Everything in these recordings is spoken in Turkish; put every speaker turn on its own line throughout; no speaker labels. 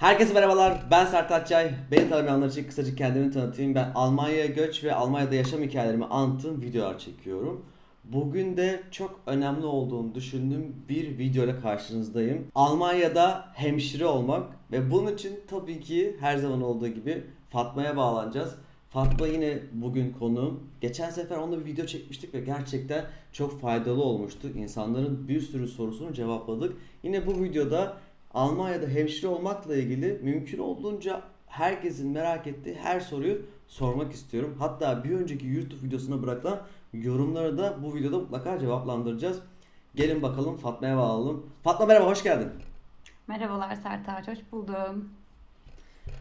Herkese merhabalar. Ben Sertaç Çay. Beni tanımayanlar için kısaca kendimi tanıtayım. Ben Almanya'ya göç ve Almanya'da yaşam hikayelerimi anlattığım videolar çekiyorum. Bugün de çok önemli olduğunu düşündüğüm bir video ile karşınızdayım. Almanya'da hemşire olmak ve bunun için tabii ki her zaman olduğu gibi Fatma'ya bağlanacağız. Fatma yine bugün konuğum. Geçen sefer onunla bir video çekmiştik ve gerçekten çok faydalı olmuştu. İnsanların bir sürü sorusunu cevapladık. Yine bu videoda Almanya'da hemşire olmakla ilgili mümkün olduğunca herkesin merak ettiği her soruyu sormak istiyorum. Hatta bir önceki YouTube videosuna bırakılan yorumları da bu videoda mutlaka cevaplandıracağız. Gelin bakalım Fatma'ya bağlayalım. Fatma merhaba hoş geldin.
Merhabalar Sertaç, hoş buldum.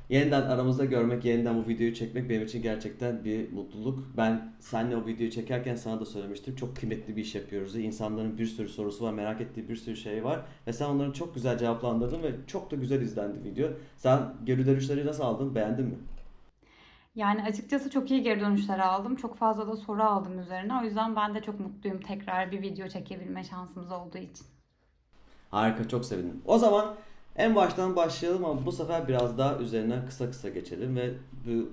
Yeniden aramızda görmek, yeniden bu videoyu çekmek benim için gerçekten bir mutluluk. Ben seninle o videoyu çekerken sana da söylemiştim. Çok kıymetli bir iş yapıyoruz. İnsanların bir sürü sorusu var, merak ettiği bir sürü şey var. Ve sen onları çok güzel cevaplandırdın ve çok da güzel izlendi video. Sen geri dönüşleri nasıl aldın? Beğendin mi?
Yani açıkçası çok iyi geri dönüşler aldım. Çok fazla da soru aldım üzerine. O yüzden ben de çok mutluyum tekrar bir video çekebilme şansımız olduğu için.
Harika, çok sevindim. O zaman en baştan başlayalım ama bu sefer biraz daha üzerinden kısa kısa geçelim ve bu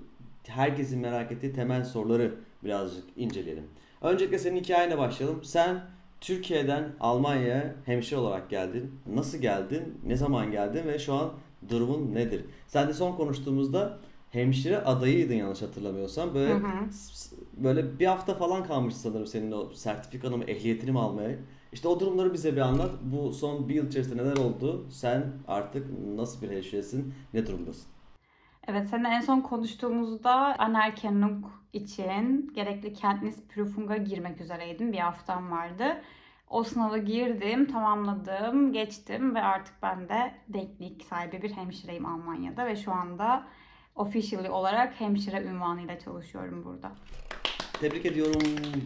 herkesin merak ettiği temel soruları birazcık inceleyelim. Öncelikle senin hikayene başlayalım. Sen Türkiye'den Almanya'ya hemşire olarak geldin. Nasıl geldin? Ne zaman geldin ve şu an durumun nedir? Sen de son konuştuğumuzda hemşire adayıydın yanlış hatırlamıyorsam. Böyle
Hı hı.
böyle bir hafta falan kalmış sanırım senin o sertifikanı mı ehliyetini mi almaya. İşte o durumları bize bir anlat. Bu son bir yıl içerisinde neler oldu? Sen artık nasıl bir hemşiresin? Ne durumdasın?
Evet, seninle en son konuştuğumuzda Anerkennung için gerekli Kenntnisprüfung'a girmek üzereydim. Bir haftam vardı. O sınava girdim, tamamladım, geçtim ve artık ben de denklik sahibi bir hemşireyim Almanya'da ve şu anda officially olarak hemşire ünvanıyla çalışıyorum burada.
Tebrik ediyorum.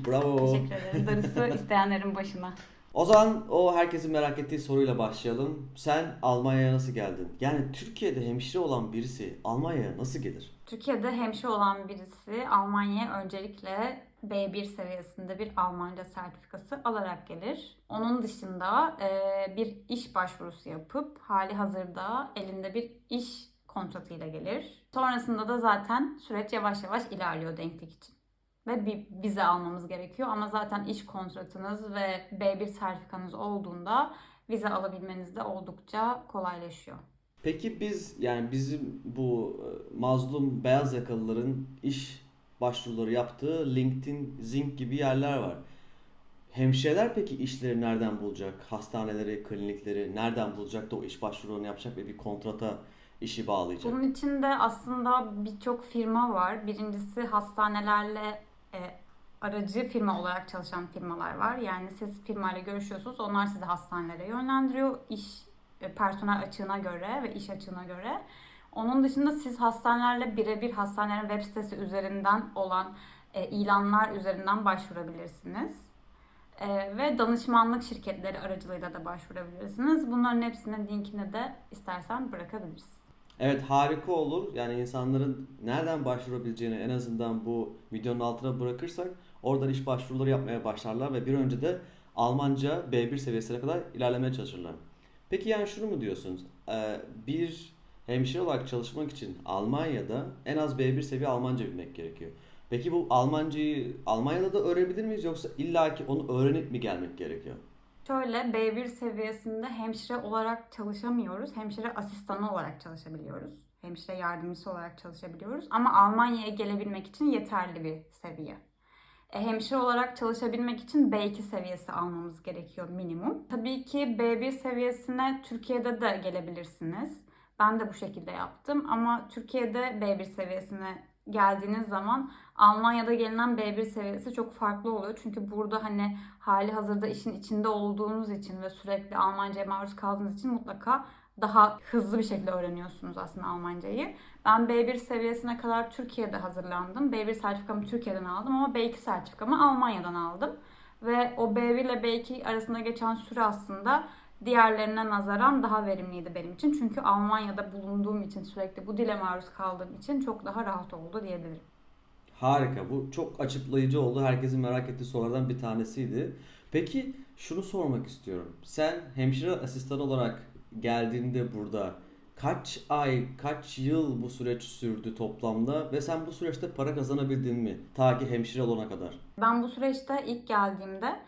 Bravo.
Teşekkür ederim. Darısı isteyenlerin başına.
O zaman o herkesin merak ettiği soruyla başlayalım. Sen Almanya'ya nasıl geldin? Yani Türkiye'de hemşire olan birisi Almanya'ya nasıl gelir?
Türkiye'de hemşire olan birisi Almanya'ya öncelikle B1 seviyesinde bir Almanca sertifikası alarak gelir. Onun dışında bir iş başvurusu yapıp hali hazırda elinde bir iş kontratıyla gelir. Sonrasında da zaten süreç yavaş yavaş ilerliyor denklik için. Ve bir vize almamız gerekiyor ama zaten iş kontratınız ve B1 sertifikanız olduğunda vize alabilmeniz de oldukça kolaylaşıyor.
Peki biz yani bizim bu e, mazlum beyaz yakalıların iş başvuruları yaptığı LinkedIn, Zing gibi yerler var. Hemşireler peki işleri nereden bulacak? Hastaneleri, klinikleri nereden bulacak da o iş başvurularını yapacak ve bir kontrata işi bağlayacak?
Bunun içinde aslında birçok firma var. Birincisi hastanelerle e, aracı firma olarak çalışan firmalar var. Yani siz firmayla görüşüyorsunuz. Onlar sizi hastanelere yönlendiriyor. iş e, personel açığına göre ve iş açığına göre. Onun dışında siz hastanelerle birebir hastanelerin web sitesi üzerinden olan e, ilanlar üzerinden başvurabilirsiniz. E, ve danışmanlık şirketleri aracılığıyla da başvurabilirsiniz. Bunların hepsinin linkini de istersen bırakabiliriz.
Evet harika olur. Yani insanların nereden başvurabileceğini en azından bu videonun altına bırakırsak oradan iş başvuruları yapmaya başlarlar ve bir önce de Almanca B1 seviyesine kadar ilerlemeye çalışırlar. Peki yani şunu mu diyorsunuz? Ee, bir hemşire olarak çalışmak için Almanya'da en az B1 seviye Almanca bilmek gerekiyor. Peki bu Almancayı Almanya'da da öğrenebilir miyiz yoksa illaki onu öğrenip mi gelmek gerekiyor?
Şöyle B1 seviyesinde hemşire olarak çalışamıyoruz. Hemşire asistanı olarak çalışabiliyoruz. Hemşire yardımcısı olarak çalışabiliyoruz. Ama Almanya'ya gelebilmek için yeterli bir seviye. E, hemşire olarak çalışabilmek için B2 seviyesi almamız gerekiyor minimum. Tabii ki B1 seviyesine Türkiye'de de gelebilirsiniz. Ben de bu şekilde yaptım ama Türkiye'de B1 seviyesine geldiğiniz zaman Almanya'da gelinen B1 seviyesi çok farklı oluyor. Çünkü burada hani hali hazırda işin içinde olduğunuz için ve sürekli Almanca'ya maruz kaldığınız için mutlaka daha hızlı bir şekilde öğreniyorsunuz aslında Almancayı. Ben B1 seviyesine kadar Türkiye'de hazırlandım. B1 sertifikamı Türkiye'den aldım ama B2 sertifikamı Almanya'dan aldım. Ve o B1 ile B2 arasında geçen süre aslında diğerlerine nazaran daha verimliydi benim için. Çünkü Almanya'da bulunduğum için sürekli bu dile maruz kaldığım için çok daha rahat oldu diyebilirim.
Harika. Bu çok açıklayıcı oldu. Herkesin merak ettiği sorulardan bir tanesiydi. Peki şunu sormak istiyorum. Sen hemşire asistanı olarak geldiğinde burada Kaç ay, kaç yıl bu süreç sürdü toplamda ve sen bu süreçte para kazanabildin mi? Ta ki hemşire olana kadar.
Ben bu süreçte ilk geldiğimde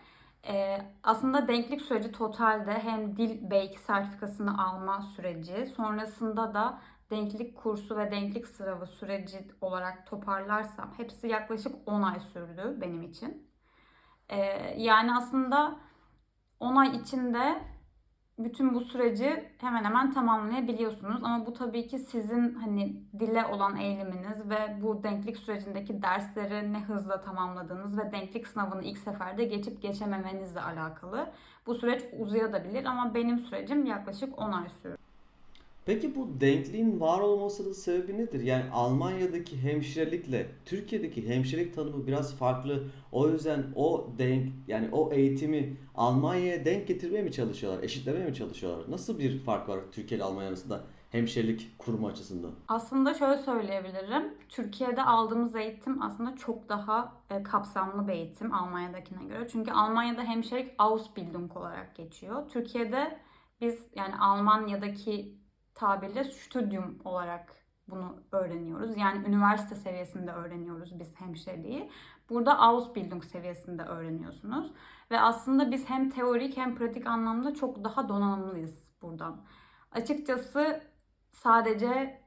e, aslında denklik süreci totalde hem dil B2 sertifikasını alma süreci sonrasında da denklik kursu ve denklik sınavı süreci olarak toparlarsam hepsi yaklaşık 10 ay sürdü benim için. E, yani aslında 10 ay içinde bütün bu süreci hemen hemen tamamlayabiliyorsunuz. Ama bu tabii ki sizin hani dile olan eğiliminiz ve bu denklik sürecindeki dersleri ne hızla tamamladığınız ve denklik sınavını ilk seferde geçip geçememenizle alakalı. Bu süreç uzayabilir ama benim sürecim yaklaşık 10 ay sürdü.
Peki bu denkliğin var olmasının sebebi nedir? Yani Almanya'daki hemşirelikle Türkiye'deki hemşirelik tanımı biraz farklı. O yüzden o denk yani o eğitimi Almanya'ya denk getirmeye mi çalışıyorlar? Eşitlemeye mi çalışıyorlar? Nasıl bir fark var Türkiye ile Almanya arasında hemşirelik kurumu açısından?
Aslında şöyle söyleyebilirim. Türkiye'de aldığımız eğitim aslında çok daha e, kapsamlı bir eğitim Almanya'dakine göre. Çünkü Almanya'da hemşirelik Ausbildung olarak geçiyor. Türkiye'de biz yani Almanya'daki tabirle Studium olarak bunu öğreniyoruz. Yani üniversite seviyesinde öğreniyoruz biz hemşireliği. Burada Ausbildung seviyesinde öğreniyorsunuz. Ve aslında biz hem teorik hem pratik anlamda çok daha donanımlıyız buradan. Açıkçası sadece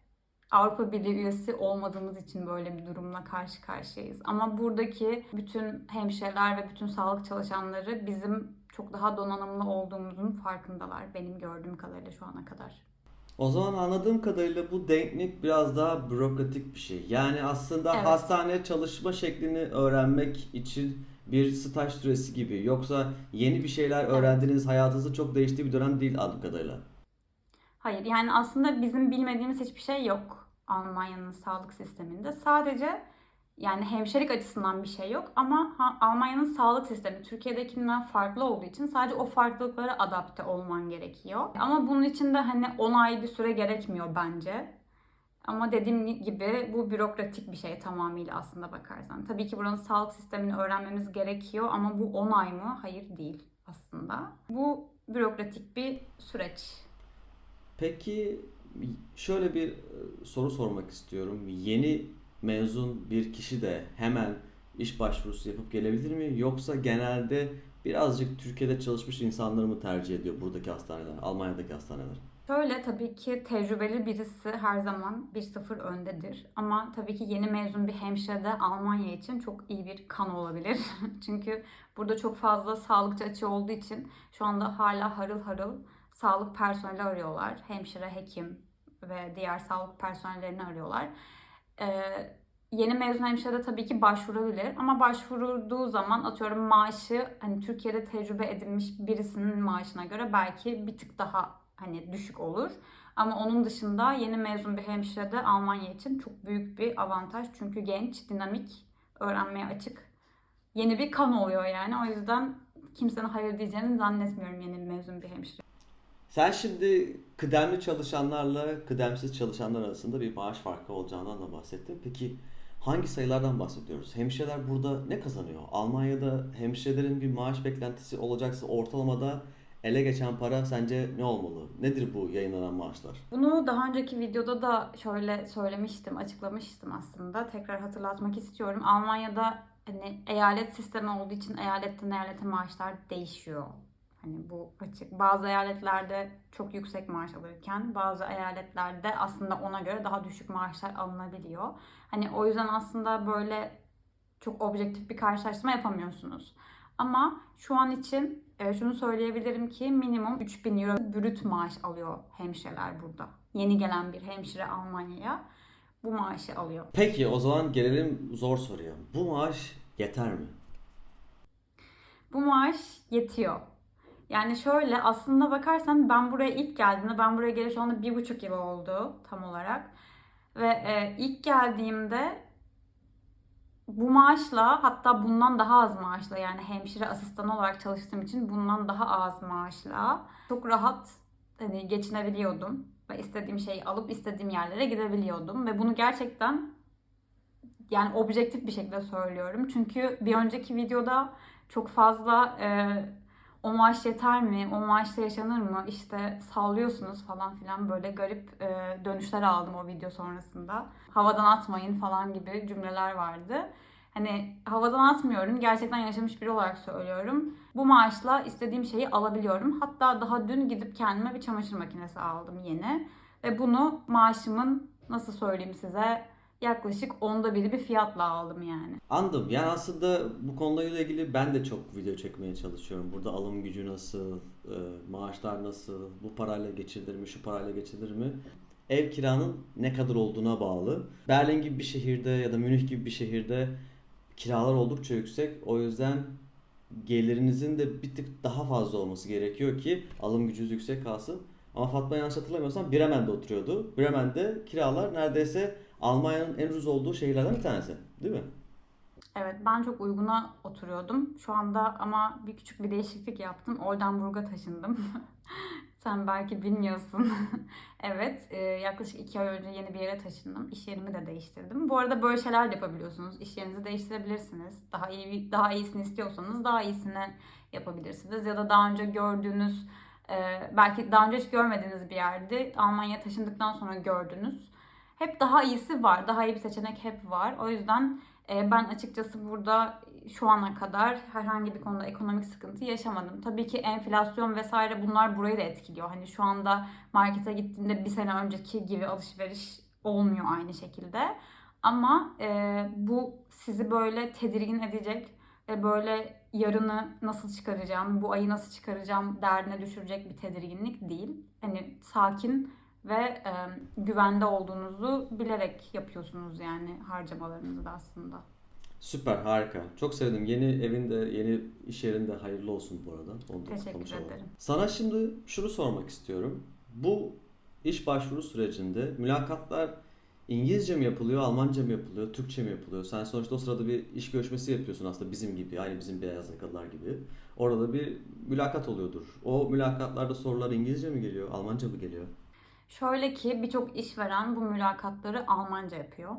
Avrupa Birliği üyesi olmadığımız için böyle bir durumla karşı karşıyayız. Ama buradaki bütün hemşireler ve bütün sağlık çalışanları bizim çok daha donanımlı olduğumuzun farkındalar benim gördüğüm kadarıyla şu ana kadar.
O zaman anladığım kadarıyla bu denklik biraz daha bürokratik bir şey. Yani aslında
Evet.
hastane çalışma şeklini öğrenmek için bir staj süresi gibi. Yoksa yeni bir şeyler öğrendiğiniz hayatınızın çok değiştiği bir dönem değil anladığım kadarıyla.
Hayır yani aslında bizim bilmediğimiz hiçbir şey yok Almanya'nın sağlık sisteminde. Sadece yani hemşirelik açısından bir şey yok ama Almanya'nın sağlık sistemi Türkiye'dekinden farklı olduğu için sadece o farklılıklara adapte olman gerekiyor. Ama bunun için de hani 10 ay bir süre gerekmiyor bence. Ama dediğim gibi bu bürokratik bir şey tamamıyla aslında bakarsan. Tabii ki buranın sağlık sistemini öğrenmemiz gerekiyor ama bu 10 ay mı? Hayır değil aslında. Bu bürokratik bir süreç.
Peki şöyle bir e, soru sormak istiyorum. Yeni mezun bir kişi de hemen iş başvurusu yapıp gelebilir mi? Yoksa genelde birazcık Türkiye'de çalışmış insanları mı tercih ediyor buradaki hastaneler, Almanya'daki hastaneler?
Şöyle tabii ki tecrübeli birisi her zaman 1-0 öndedir. Ama tabii ki yeni mezun bir hemşire de Almanya için çok iyi bir kan olabilir. Çünkü burada çok fazla sağlıkçı açığı olduğu için şu anda hala harıl harıl sağlık personeli arıyorlar. Hemşire, hekim ve diğer sağlık personellerini arıyorlar. Ee, yeni mezun hemşire de tabii ki başvurabilir ama başvurduğu zaman atıyorum maaşı hani Türkiye'de tecrübe edilmiş birisinin maaşına göre belki bir tık daha hani düşük olur. Ama onun dışında yeni mezun bir hemşire de Almanya için çok büyük bir avantaj. Çünkü genç, dinamik, öğrenmeye açık. Yeni bir kan oluyor yani. O yüzden kimsenin hayır diyeceğini zannetmiyorum yeni mezun bir hemşire.
Sen şimdi kıdemli çalışanlarla kıdemsiz çalışanlar arasında bir maaş farkı olacağından da bahsettin. Peki hangi sayılardan bahsediyoruz? Hemşireler burada ne kazanıyor? Almanya'da hemşirelerin bir maaş beklentisi olacaksa ortalamada ele geçen para sence ne olmalı? Nedir bu yayınlanan maaşlar?
Bunu daha önceki videoda da şöyle söylemiştim, açıklamıştım aslında. Tekrar hatırlatmak istiyorum. Almanya'da hani eyalet sistemi olduğu için eyaletten eyalete maaşlar değişiyor. Hani bu açık. Bazı eyaletlerde çok yüksek maaş alırken bazı eyaletlerde aslında ona göre daha düşük maaşlar alınabiliyor. Hani o yüzden aslında böyle çok objektif bir karşılaştırma yapamıyorsunuz. Ama şu an için e, şunu söyleyebilirim ki minimum 3000 euro brüt maaş alıyor hemşireler burada. Yeni gelen bir hemşire Almanya'ya bu maaşı alıyor.
Peki o zaman gelelim zor soruya. Bu maaş yeter mi?
Bu maaş yetiyor. Yani şöyle aslında bakarsan ben buraya ilk geldiğimde ben buraya geliş şu anda bir buçuk yıl oldu tam olarak. Ve e, ilk geldiğimde bu maaşla hatta bundan daha az maaşla yani hemşire asistanı olarak çalıştığım için bundan daha az maaşla çok rahat hani geçinebiliyordum ve istediğim şeyi alıp istediğim yerlere gidebiliyordum ve bunu gerçekten yani objektif bir şekilde söylüyorum. Çünkü bir önceki videoda çok fazla e, o maaş yeter mi? O maaşla yaşanır mı? İşte sallıyorsunuz falan filan böyle garip e, dönüşler aldım o video sonrasında. Havadan atmayın falan gibi cümleler vardı. Hani havadan atmıyorum. Gerçekten yaşamış biri olarak söylüyorum. Bu maaşla istediğim şeyi alabiliyorum. Hatta daha dün gidip kendime bir çamaşır makinesi aldım yeni. Ve bunu maaşımın nasıl söyleyeyim size yaklaşık onda biri bir fiyatla aldım yani.
Anladım. Yani aslında bu konuyla ilgili ben de çok video çekmeye çalışıyorum. Burada alım gücü nasıl, e, maaşlar nasıl, bu parayla geçirilir mi, şu parayla geçirilir mi? Ev kiranın ne kadar olduğuna bağlı. Berlin gibi bir şehirde ya da Münih gibi bir şehirde kiralar oldukça yüksek. O yüzden gelirinizin de bir tık daha fazla olması gerekiyor ki alım gücünüz yüksek kalsın. Ama Fatma yanlış hatırlamıyorsam Bremen'de oturuyordu. Bremen'de kiralar neredeyse Almanya'nın en ucuz olduğu şehirlerden bir tanesi. Değil mi?
Evet ben çok uyguna oturuyordum. Şu anda ama bir küçük bir değişiklik yaptım. Oldenburg'a taşındım. Sen belki bilmiyorsun. evet e, yaklaşık iki ay önce yeni bir yere taşındım. İş yerimi de değiştirdim. Bu arada böyle şeyler de yapabiliyorsunuz. İş yerinizi değiştirebilirsiniz. Daha iyi daha iyisini istiyorsanız daha iyisini yapabilirsiniz. Ya da daha önce gördüğünüz e, belki daha önce hiç görmediğiniz bir yerde Almanya'ya taşındıktan sonra gördünüz. Hep daha iyisi var. Daha iyi bir seçenek hep var. O yüzden e, ben açıkçası burada şu ana kadar herhangi bir konuda ekonomik sıkıntı yaşamadım. Tabii ki enflasyon vesaire bunlar burayı da etkiliyor. Hani şu anda markete gittiğinde bir sene önceki gibi alışveriş olmuyor aynı şekilde. Ama e, bu sizi böyle tedirgin edecek ve böyle yarını nasıl çıkaracağım, bu ayı nasıl çıkaracağım derdine düşürecek bir tedirginlik değil. Hani sakin ve e, güvende olduğunuzu bilerek yapıyorsunuz yani harcamalarınızı da aslında.
Süper, harika. Çok sevdim. Yeni evinde, yeni iş yerinde hayırlı olsun bu arada. Onu
Teşekkür
konuşalım.
ederim.
Sana şimdi şunu sormak istiyorum. Bu iş başvuru sürecinde mülakatlar İngilizce mi yapılıyor, Almanca mı yapılıyor, Türkçe mi yapılıyor? Sen sonuçta o sırada bir iş görüşmesi yapıyorsun aslında bizim gibi, aynı bizim beyaz yakalılar gibi. Orada bir mülakat oluyordur. O mülakatlarda sorular İngilizce mi geliyor, Almanca mı geliyor?
Şöyle ki birçok işveren bu mülakatları Almanca yapıyor.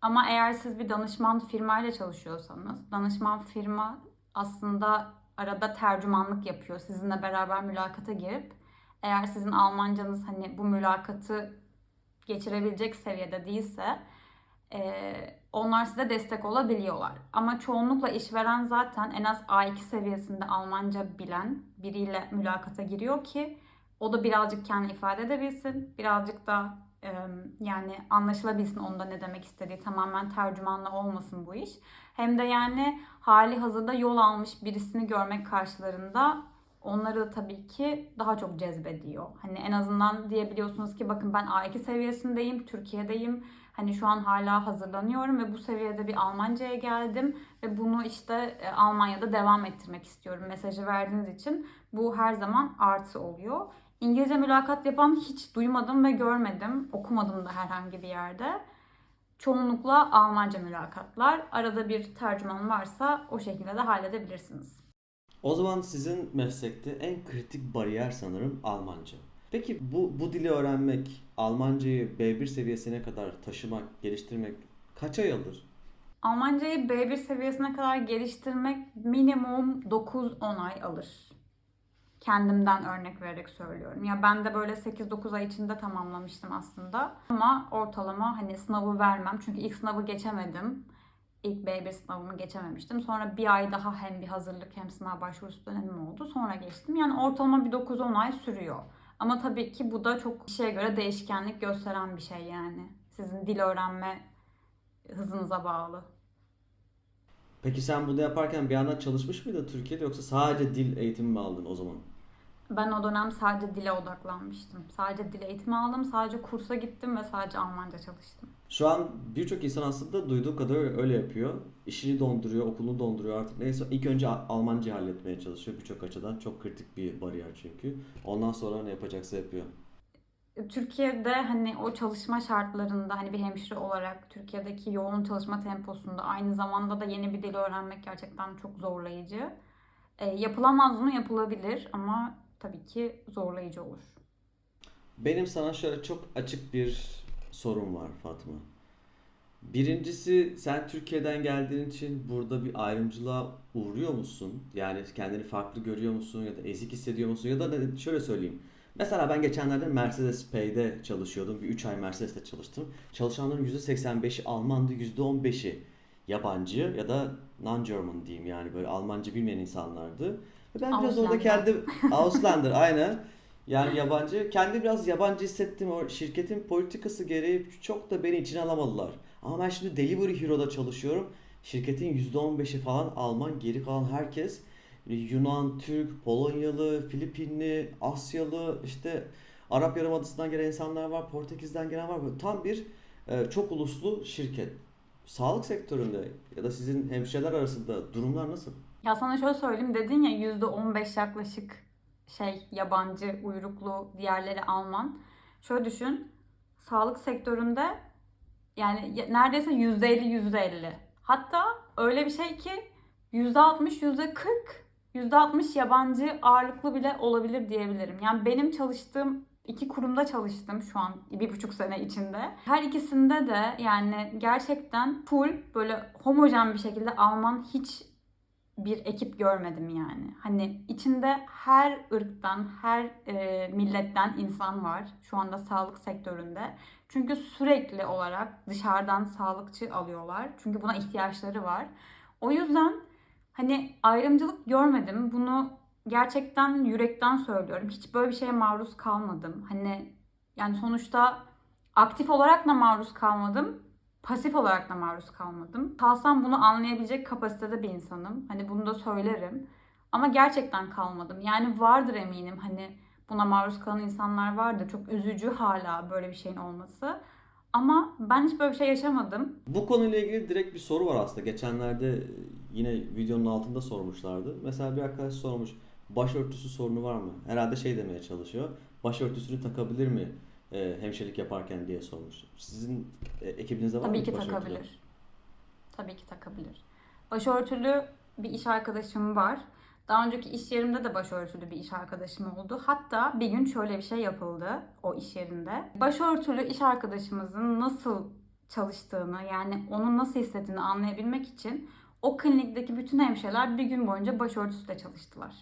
Ama eğer siz bir danışman firmayla çalışıyorsanız, danışman firma aslında arada tercümanlık yapıyor. Sizinle beraber mülakata girip eğer sizin Almancanız hani bu mülakatı geçirebilecek seviyede değilse eee, onlar size destek olabiliyorlar. Ama çoğunlukla işveren zaten en az A2 seviyesinde Almanca bilen biriyle mülakata giriyor ki o da birazcık kendini ifade edebilsin. Birazcık da e, yani anlaşılabilsin onda ne demek istediği. Tamamen tercümanla olmasın bu iş. Hem de yani hali hazırda yol almış birisini görmek karşılarında onları da tabii ki daha çok cezbediyor. Hani en azından diyebiliyorsunuz ki bakın ben A2 seviyesindeyim, Türkiye'deyim. Hani şu an hala hazırlanıyorum ve bu seviyede bir Almanca'ya geldim ve bunu işte e, Almanya'da devam ettirmek istiyorum mesajı verdiğiniz için bu her zaman artı oluyor. İngilizce mülakat yapan hiç duymadım ve görmedim. Okumadım da herhangi bir yerde. Çoğunlukla Almanca mülakatlar. Arada bir tercüman varsa o şekilde de halledebilirsiniz.
O zaman sizin meslekte en kritik bariyer sanırım Almanca. Peki bu, bu dili öğrenmek, Almancayı B1 seviyesine kadar taşımak, geliştirmek kaç ay alır?
Almancayı B1 seviyesine kadar geliştirmek minimum 9-10 ay alır. Kendimden örnek vererek söylüyorum. Ya ben de böyle 8-9 ay içinde tamamlamıştım aslında. Ama ortalama hani sınavı vermem. Çünkü ilk sınavı geçemedim. İlk B1 sınavımı geçememiştim. Sonra bir ay daha hem bir hazırlık hem sınav başvurusu dönemim oldu. Sonra geçtim. Yani ortalama bir 9-10 ay sürüyor. Ama tabii ki bu da çok kişiye göre değişkenlik gösteren bir şey yani. Sizin dil öğrenme hızınıza bağlı.
Peki sen bunu yaparken bir yandan çalışmış mıydın Türkiye'de yoksa sadece dil eğitimi mi aldın o zaman?
Ben o dönem sadece dile odaklanmıştım. Sadece dil eğitimi aldım, sadece kursa gittim ve sadece Almanca çalıştım.
Şu an birçok insan aslında duyduğu kadar öyle yapıyor. İşini donduruyor, okulunu donduruyor artık neyse. İlk önce Almancayı halletmeye çalışıyor birçok açıdan. Çok kritik bir bariyer çünkü. Ondan sonra ne yapacaksa yapıyor.
Türkiye'de hani o çalışma şartlarında hani bir hemşire olarak Türkiye'deki yoğun çalışma temposunda aynı zamanda da yeni bir dil öğrenmek gerçekten çok zorlayıcı. E, yapılamaz mı? Yapılabilir ama tabii ki zorlayıcı olur.
Benim sana şöyle çok açık bir sorum var Fatma. Birincisi sen Türkiye'den geldiğin için burada bir ayrımcılığa uğruyor musun? Yani kendini farklı görüyor musun ya da ezik hissediyor musun? Ya da şöyle söyleyeyim. Mesela ben geçenlerde Mercedes Pay'de çalışıyordum. Bir 3 ay Mercedes'te çalıştım. Çalışanların %85'i Almandı, %15'i yabancı ya da non-German diyeyim yani böyle Almanca bilmeyen insanlardı. Ve ben biraz orada kendi Auslander aynen. Yani yabancı. Kendi biraz yabancı hissettim. O şirketin politikası gereği çok da beni içine alamadılar. Ama ben şimdi Delivery Hero'da çalışıyorum. Şirketin %15'i falan Alman, geri kalan herkes Yunan, Türk, Polonyalı, Filipinli, Asyalı, işte Arap Yarımadası'ndan gelen insanlar var, Portekiz'den gelen var. Böyle tam bir e, çok uluslu şirket. Sağlık sektöründe ya da sizin hemşireler arasında durumlar nasıl?
Ya sana şöyle söyleyeyim dedin ya %15 yaklaşık şey yabancı uyruklu diğerleri Alman. Şöyle düşün. Sağlık sektöründe yani ya- neredeyse %50 %50. Hatta öyle bir şey ki %60 %40 %60 yabancı ağırlıklı bile olabilir diyebilirim. Yani benim çalıştığım iki kurumda çalıştım şu an bir buçuk sene içinde. Her ikisinde de yani gerçekten full böyle homojen bir şekilde Alman hiç bir ekip görmedim yani. Hani içinde her ırktan, her e, milletten insan var şu anda sağlık sektöründe. Çünkü sürekli olarak dışarıdan sağlıkçı alıyorlar. Çünkü buna ihtiyaçları var. O yüzden hani ayrımcılık görmedim. Bunu gerçekten yürekten söylüyorum. Hiç böyle bir şeye maruz kalmadım. Hani yani sonuçta aktif olarak da maruz kalmadım pasif olarak da maruz kalmadım. Kalsam bunu anlayabilecek kapasitede bir insanım. Hani bunu da söylerim. Ama gerçekten kalmadım. Yani vardır eminim hani buna maruz kalan insanlar vardır. Çok üzücü hala böyle bir şeyin olması. Ama ben hiç böyle bir şey yaşamadım.
Bu konuyla ilgili direkt bir soru var aslında. Geçenlerde e, yine videonun altında sormuşlardı. Mesela bir arkadaş sormuş. Başörtüsü sorunu var mı? Herhalde şey demeye çalışıyor. Başörtüsünü takabilir mi e, hemşirelik yaparken diye sormuş. Sizin e, ekibinizde var
Tabii
mı
ki
başörtülü?
takabilir. Tabii ki takabilir. Başörtülü bir iş arkadaşım var. Daha önceki iş yerimde de başörtülü bir iş arkadaşım oldu. Hatta bir gün şöyle bir şey yapıldı o iş yerinde. Başörtülü iş arkadaşımızın nasıl çalıştığını yani onun nasıl hissettiğini anlayabilmek için o klinikteki bütün hemşireler bir gün boyunca başörtüsüyle çalıştılar.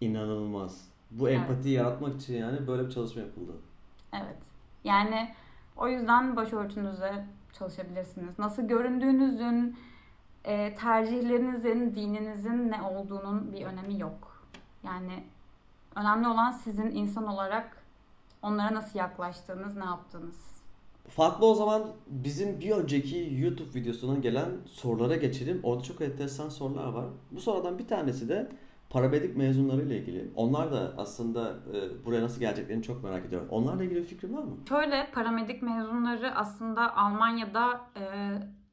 İnanılmaz. Bu
Evet.
empatiyi yaratmak için yani böyle bir çalışma yapıldı.
Evet. Yani o yüzden başörtünüzle çalışabilirsiniz. Nasıl göründüğünüzün, e, tercihlerinizin, dininizin ne olduğunun bir önemi yok. Yani önemli olan sizin insan olarak onlara nasıl yaklaştığınız, ne yaptığınız.
Farklı o zaman bizim bir önceki YouTube videosundan gelen sorulara geçelim. Orada çok enteresan sorular var. Bu sorulardan bir tanesi de paramedik mezunları ile ilgili. Onlar da aslında e, buraya nasıl geleceklerini çok merak ediyorum. Onlarla ilgili bir fikrin var mı?
Şöyle paramedik mezunları aslında Almanya'da e,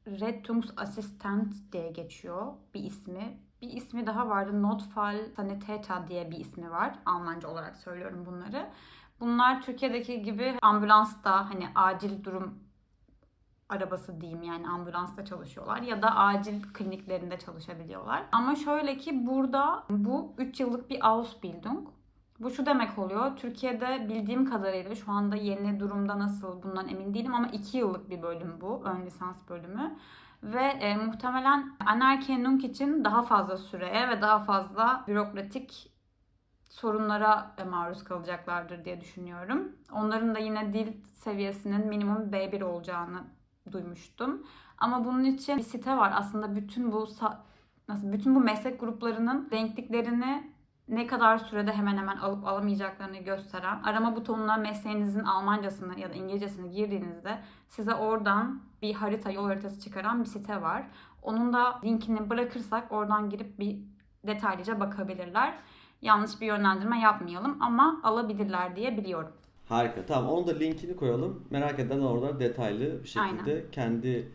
Rettungsassistent diye geçiyor bir ismi. Bir ismi daha vardı. Notfallsanitäter diye bir ismi var. Almanca olarak söylüyorum bunları. Bunlar Türkiye'deki gibi ambulansta hani acil durum arabası diyeyim yani ambulansta çalışıyorlar ya da acil kliniklerinde çalışabiliyorlar. Ama şöyle ki burada bu 3 yıllık bir Ausbildung. Bu şu demek oluyor. Türkiye'de bildiğim kadarıyla şu anda yeni durumda nasıl bundan emin değilim ama 2 yıllık bir bölüm bu. Ön lisans bölümü. Ve e, muhtemelen Anerkennung için daha fazla süreye ve daha fazla bürokratik sorunlara e, maruz kalacaklardır diye düşünüyorum. Onların da yine dil seviyesinin minimum B1 olacağını duymuştum. Ama bunun için bir site var. Aslında bütün bu nasıl bütün bu meslek gruplarının denkliklerini ne kadar sürede hemen hemen alıp alamayacaklarını gösteren arama butonuna mesleğinizin Almancasını ya da İngilizcesini girdiğinizde size oradan bir harita, yol haritası çıkaran bir site var. Onun da linkini bırakırsak oradan girip bir detaylıca bakabilirler. Yanlış bir yönlendirme yapmayalım ama alabilirler diye biliyorum.
Harika. Tamam. Onun da linkini koyalım. Merak eden orada detaylı bir şekilde kendi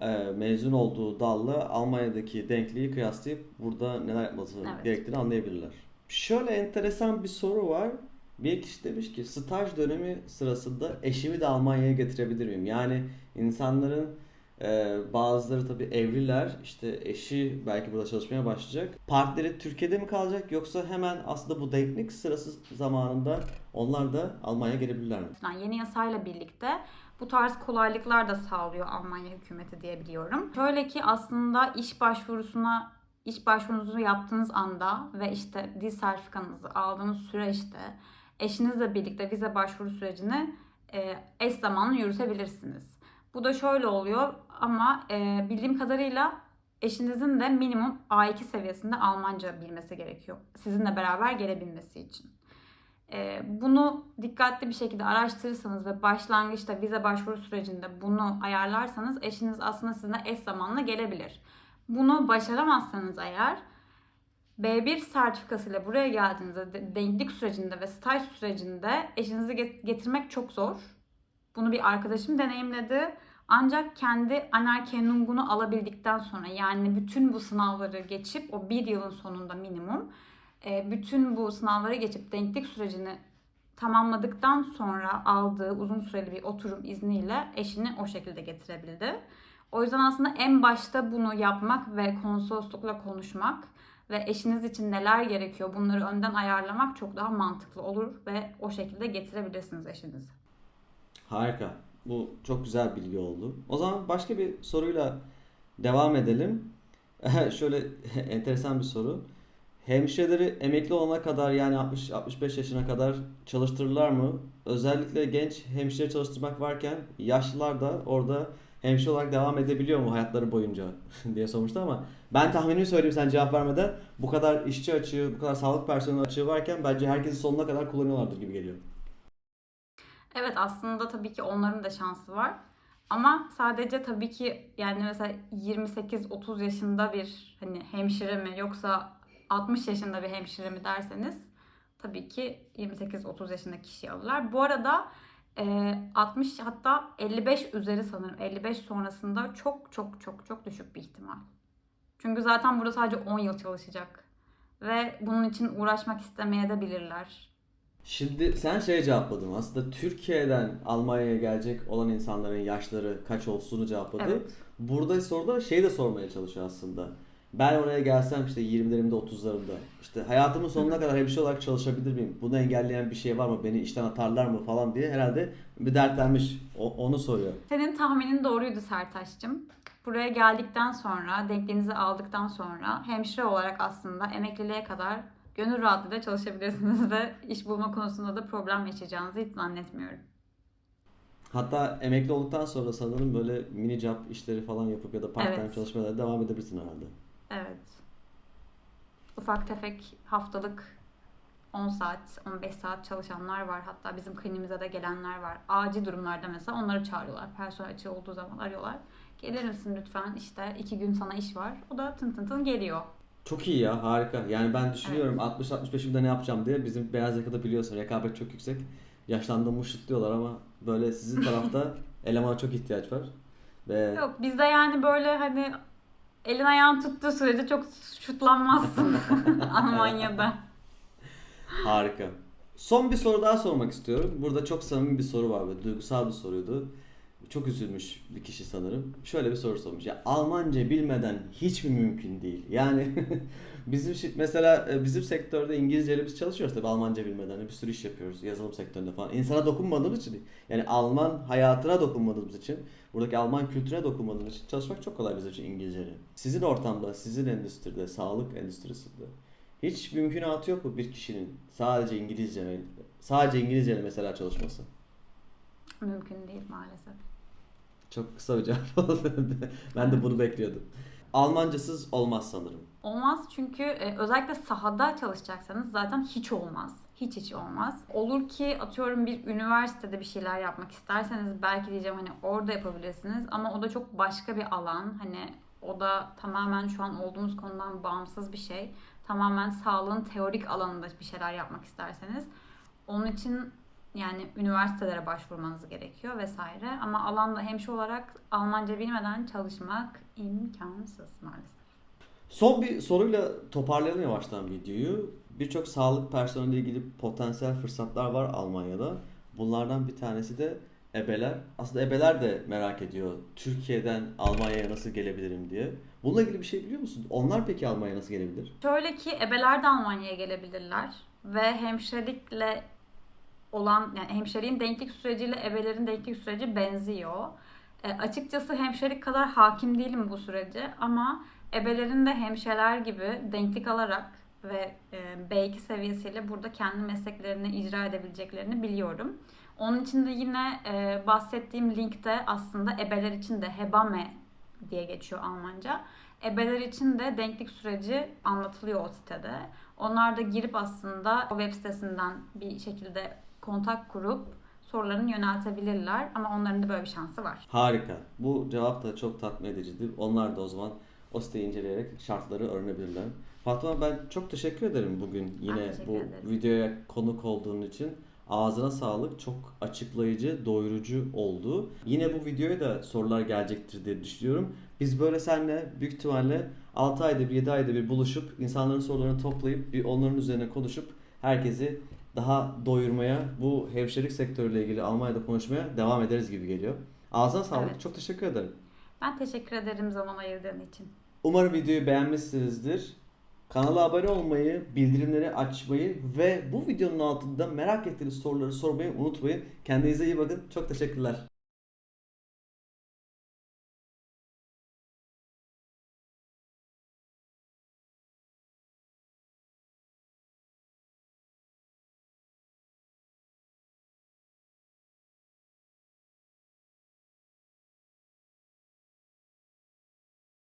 e, mezun olduğu dalla Almanya'daki denkliği kıyaslayıp burada neler yapması
Evet.
gerektiğini anlayabilirler. Şöyle enteresan bir soru var. Bir kişi demiş ki staj dönemi sırasında eşimi de Almanya'ya getirebilir miyim? Yani insanların Ee, bazıları tabii evliler. işte eşi belki burada çalışmaya başlayacak. Partneri Türkiye'de mi kalacak yoksa hemen aslında bu denklik sırası zamanında onlar da Almanya'ya gelebilirler mi?
Yani yeni yasayla birlikte bu tarz kolaylıklar da sağlıyor Almanya hükümeti diye biliyorum. Şöyle ki aslında iş başvurusuna iş başvurunuzu yaptığınız anda ve işte dil sertifikanızı aldığınız süreçte eşinizle birlikte vize başvuru sürecini e, eş zamanlı yürütebilirsiniz. Bu da şöyle oluyor ama e, bildiğim kadarıyla eşinizin de minimum A2 seviyesinde Almanca bilmesi gerekiyor. Sizinle beraber gelebilmesi için. Ee, bunu dikkatli bir şekilde araştırırsanız ve başlangıçta vize başvuru sürecinde bunu ayarlarsanız eşiniz aslında sizinle eş zamanlı gelebilir. Bunu başaramazsanız eğer B1 sertifikasıyla buraya geldiğinizde de- denklik sürecinde ve staj sürecinde eşinizi get- getirmek çok zor. Bunu bir arkadaşım deneyimledi. Ancak kendi anerkennungunu alabildikten sonra yani bütün bu sınavları geçip o bir yılın sonunda minimum e, bütün bu sınavları geçip denklik sürecini tamamladıktan sonra aldığı uzun süreli bir oturum izniyle eşini o şekilde getirebildi. O yüzden aslında en başta bunu yapmak ve konsoloslukla konuşmak ve eşiniz için neler gerekiyor bunları önden ayarlamak çok daha mantıklı olur ve o şekilde getirebilirsiniz eşinizi.
Harika. Bu çok güzel bilgi oldu. O zaman başka bir soruyla devam edelim. Şöyle enteresan bir soru. Hemşireleri emekli olana kadar yani 60-65 yaşına kadar çalıştırırlar mı? Özellikle genç hemşire çalıştırmak varken yaşlılar da orada hemşire olarak devam edebiliyor mu hayatları boyunca diye sormuştu ama ben tahminimi söyleyeyim sen cevap vermeden bu kadar işçi açığı, bu kadar sağlık personeli açığı varken bence herkesi sonuna kadar kullanıyorlardır gibi geliyor.
Evet aslında tabii ki onların da şansı var. Ama sadece tabii ki yani mesela 28-30 yaşında bir hani hemşire mi yoksa 60 yaşında bir hemşire mi derseniz tabii ki 28-30 yaşındaki kişiyi alırlar. Bu arada e, 60 hatta 55 üzeri sanırım 55 sonrasında çok çok çok çok düşük bir ihtimal. Çünkü zaten burada sadece 10 yıl çalışacak. Ve bunun için uğraşmak istemeye de bilirler.
Şimdi sen şey cevapladın aslında Türkiye'den Almanya'ya gelecek olan insanların yaşları kaç olduğunu cevapladı.
Evet.
Burada soruda şey de sormaya çalışıyor aslında. Ben oraya gelsem işte 20'lerimde 30'larımda işte hayatımın sonuna kadar hemşire olarak çalışabilir miyim? Bunu engelleyen bir şey var mı? Beni işten atarlar mı falan diye herhalde bir dertlenmiş. O- onu soruyor.
Senin tahminin doğruydu Sertaç'cığım. Buraya geldikten sonra, denkliğinizi aldıktan sonra hemşire olarak aslında emekliliğe kadar gönül rahatlığıyla çalışabilirsiniz ve iş bulma konusunda da problem yaşayacağınızı hiç zannetmiyorum.
Hatta emekli olduktan sonra sanırım böyle mini job işleri falan yapıp ya da part time
Evet.
çalışmalara devam edebilirsin herhalde.
Evet. Ufak tefek haftalık 10 saat, 15 saat çalışanlar var. Hatta bizim kliniğimize de gelenler var. Acil durumlarda mesela onları çağırıyorlar. Personel açığı olduğu zaman arıyorlar. Gelir misin lütfen işte iki gün sana iş var. O da tın tın tın geliyor.
Çok iyi ya harika. Yani ben düşünüyorum 60-65'imde ne yapacağım diye. Bizim beyaz yakada biliyorsun rekabet çok yüksek. Yaşlandığımı şutluyorlar ama böyle sizin tarafta elemana çok ihtiyaç var. Ve
Yok bizde yani böyle hani elin ayağın tuttuğu sürece çok şutlanmazsın Almanya'da.
harika. Son bir soru daha sormak istiyorum. Burada çok samimi bir soru var ve duygusal bir soruydu. Çok üzülmüş bir kişi sanırım. Şöyle bir soru sormuş. Ya Almanca bilmeden hiç mi mümkün değil? Yani bizim mesela e, bizim sektörde İngilizceyle biz çalışıyoruz tabii Almanca bilmeden. Bir sürü iş yapıyoruz yazılım sektöründe falan. İnsana dokunmadığımız için yani Alman hayatına dokunmadığımız için buradaki Alman kültürüne dokunmadığımız için çalışmak çok kolay bizim için İngilizceyle. Sizin ortamda, sizin endüstride, sağlık endüstrisinde hiç mümkünatı yok mu bir kişinin sadece İngilizce sadece İngilizceyle mesela çalışması?
Mümkün değil maalesef.
Çok kısa bir cevap oldu. ben de bunu bekliyordum. Almancasız olmaz sanırım.
Olmaz çünkü e, özellikle sahada çalışacaksanız zaten hiç olmaz. Hiç hiç olmaz. Olur ki atıyorum bir üniversitede bir şeyler yapmak isterseniz belki diyeceğim hani orada yapabilirsiniz ama o da çok başka bir alan. Hani o da tamamen şu an olduğumuz konudan bağımsız bir şey. Tamamen sağlığın teorik alanında bir şeyler yapmak isterseniz onun için yani üniversitelere başvurmanız gerekiyor vesaire. Ama alanda hemşire olarak Almanca bilmeden çalışmak imkansız maalesef.
Son bir soruyla toparlayalım yavaştan videoyu. Birçok sağlık personeliyle ilgili potansiyel fırsatlar var Almanya'da. Bunlardan bir tanesi de ebeler. Aslında ebeler de merak ediyor. Türkiye'den Almanya'ya nasıl gelebilirim diye. Bununla ilgili bir şey biliyor musun? Onlar peki Almanya'ya nasıl gelebilir?
Şöyle ki ebeler de Almanya'ya gelebilirler ve hemşirelikle olan yani hemşireliğin denklik süreciyle ebelerin denklik süreci benziyor. E, açıkçası hemşirelik kadar hakim değilim bu sürece ama ebelerin de hemşireler gibi denklik alarak ve e, B2 seviyesiyle burada kendi mesleklerini icra edebileceklerini biliyorum. Onun için de yine e, bahsettiğim linkte aslında ebeler için de Hebame diye geçiyor Almanca. Ebeler için de denklik süreci anlatılıyor o sitede. Onlar da girip aslında o web sitesinden bir şekilde kontak kurup sorularını yöneltebilirler. Ama onların da böyle bir şansı var.
Harika. Bu cevap da çok tatmin edicidir. Onlar da o zaman o siteyi inceleyerek şartları öğrenebilirler. Fatma ben çok teşekkür ederim bugün yine bu
ederim.
videoya konuk olduğun için. Ağzına sağlık. Çok açıklayıcı, doyurucu oldu. Yine bu videoya da sorular gelecektir diye düşünüyorum. Biz böyle seninle büyük ihtimalle 6 ayda bir 7 ayda bir buluşup insanların sorularını toplayıp bir onların üzerine konuşup herkesi daha doyurmaya, bu hemşirelik sektörüyle ilgili Almanya'da konuşmaya devam ederiz gibi geliyor. Ağzına sağlık.
Evet.
Çok teşekkür ederim.
Ben teşekkür ederim zaman ayırdığın için.
Umarım videoyu beğenmişsinizdir. Kanala abone olmayı, bildirimleri açmayı ve bu videonun altında merak ettiğiniz soruları sormayı unutmayın. Kendinize iyi bakın. Çok teşekkürler.